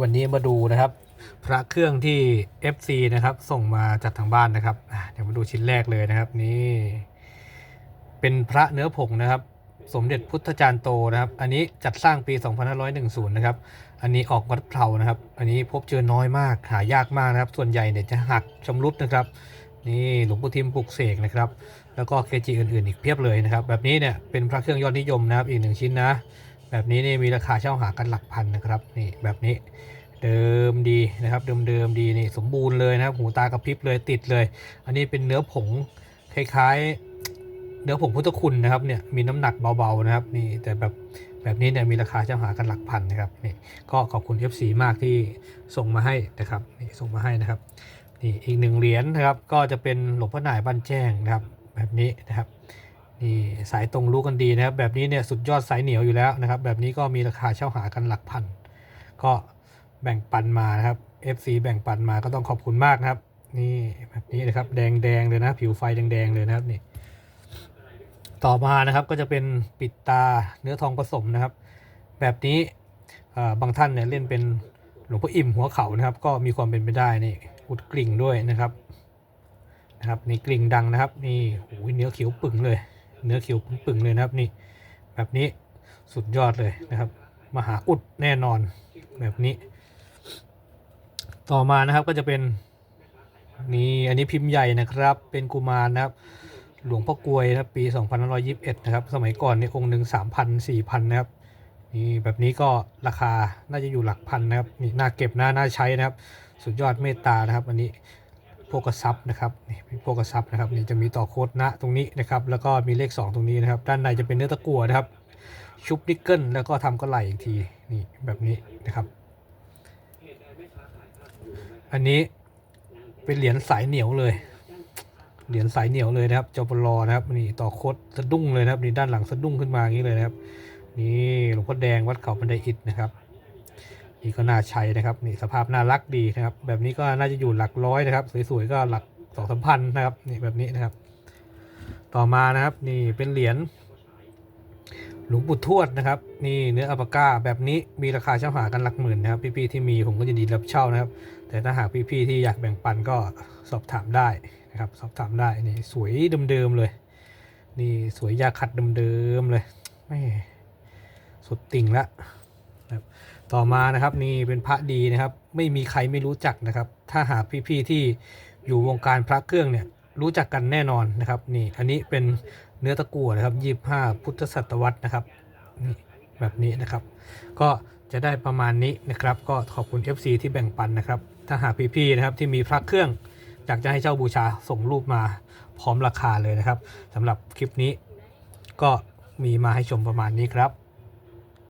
วันนี้มาดูนะครับ พระเครื่องที่ FC นะครับ ส่งมาจากทางบ้านนะครับเดี๋ยวมาดูชิ้นแรกเลยนะครับ นี่ เป็นพระเนื้อผงนะครับ สมเด็จพุทธจารย์โตนะครับ อันนี้จัดสร้างปี 2510 นะครับ อันนี้ออกวัดเพลานะครับ อันนี้พบเจอน้อยมากหายากมากนะครับ ส่วนใหญ่เนี่ยจะหักชำรุดนะครับนี่หลวงปู่ทิมปลุกเสกนะครับ แล้วก็เคจิอื่นๆ อีกเพียบเลยนะครับ แบบนี้เนี่ยเป็นพระเครื่องยอดนิยมนะครับอีกหนึ่งชิ้นนะ แบบนี้นี่มีราคาเช่าหากันหลักพันนะครับนี่แบบนี้เดิมดีนะครับเดิมๆดีนี่สมบูรณ์เลยนะครับหูตากระพริบเลยติดเลย อันนี้เป็นเนื้อผงคล้ายๆ เนื้อผงพุทธคุณนะครับเนี่ยมีน้ำหนักเบาๆนะครับนี่แต่แบบแบบนี้เนี่ยมีราคาเช่าหากันหลักพันนะครับนี่ก็ขอบคุณ FC มากที่ส่งมาให้นะครับนี่ส่งมาให้นะครับนี่อีกหนึ่งเหรียญนะครับก็จะเป็นหลวงพ่อหน่ายบ้านแจ้งนะครับแบบนี้นะครับ นี่สายตรงรู้กันดีนะครับ แบบนี้เนี่ยสุดยอดสายเหนียวอยู่แล้วนะครับ แบบนี้ก็มีราคาเช่าหากันหลักพัน ก็แบ่งปันมานะครับ FC แบ่งปันมาก็ต้องขอบคุณมากนะครับ นี่แบบนี้นะครับ แดงแดงเลยนะ ผิวไฟแดงๆเลยนะครับนี่ ต่อมานะครับก็จะเป็นปิดตาเนื้อทองผสมนะครับ แบบนี้บางท่านเนี่ยเล่นเป็นหลวงพ่ออิ่มหัวเขานะครับ ก็มีความเป็นไปได้นี่อุดกลิ่งด้วยนะครับนะครับนี่กลิ่งดังนะครับ นี่โอ้ยเนื้อเขียวปึ่งเลย เนื้อเขียวปึ่งๆเลยนะครับนี่ แบบนี้สุดยอดเลยนะครับ มหาอุดแน่นอนแบบนี้ ต่อมานะครับก็จะเป็นนี่อันนี้พิมพ์ใหญ่นะครับ เป็นกุมารนะครับ หลวงพ่อกลวยนะปี2521 นะครับ สมัยก่อนเนี่ยองค์หนึ่ง3,000 4,000 นะครับนี่แบบนี้ก็ราคาน่าจะอยู่หลักพันนะครับนี่น่าเก็บน่าน่าใช้นะครับ สุดยอดเมตตานะครับ อันนี้ โภกทรัพย์นะครับนี่เป็นโภกทรัพย์นะครับนี่จะมีต่อโคดนะตรงนี้นะครับแล้วก็มีเลข 2 ตรงนี้นะครับ ด้านในจะเป็นเนื้อตะกั่วนะครับ ชุบนิกเกิลแล้วก็ทำกระไหลอีกทีนี่แบบนี้นะครับ อันนี้เป็นเหรียญสายเหนียวเลย เหรียญสายเหนียวเลยนะครับจปลอนะครับนี่ต่อโคดสะดุ้งเลยนะครับนี่ด้านหลังสะดุ้งขึ้นมาอย่างนี้เลยนะครับ นี่หลวงพ่อแดงวัดเขาบันไดอิฐนะครับ นี่ก็น่าใช้นะครับนี่สภาพน่ารักดีนะครับ แบบนี้ก็น่าจะอยู่หลักร้อยนะครับ สวยๆก็หลักสองสามพันนะครับนี่แบบนี้นะครับ ต่อมานะครับนี่เป็นเหรียญหลวงปู่ทวดนะครับ นี่เนื้ออัปปาก้าแบบนี้มีราคาเช่าหากันหลักหมื่นนะครับ พี่ๆที่มีผมก็จะดีรับเช่านะครับ แต่ถ้าหากพี่ๆที่อยากแบ่งปันก็สอบถามได้นะครับ สอบถามได้นี่สวยเดิมๆเลย นี่สวยยาขัดเดิมๆเลยแม่สุดติ่งละ นะครับต่อมานะครับนี่เป็นพระดีนะครับ ไม่มีใครไม่รู้จักนะครับ ถ้าหากพี่ๆที่อยู่วงการพระเครื่องเนี่ยรู้จักกันแน่นอนนะครับนี่อันนี้เป็นเนื้อตะกั่วนะครับยี่ห้าพุทธศตวรรษนะครับนี่แบบนี้นะครับ ก็จะได้ประมาณนี้นะครับ ก็ขอบคุณ FC ที่แบ่งปันนะครับ ถ้าหากพี่ๆนะครับที่มีพระเครื่องอยากจะให้เจ้าบูชาส่งรูปมาพร้อมราคาเลยนะครับสำหรับคลิปนี้ก็มีมาให้ชมประมาณนี้ครับ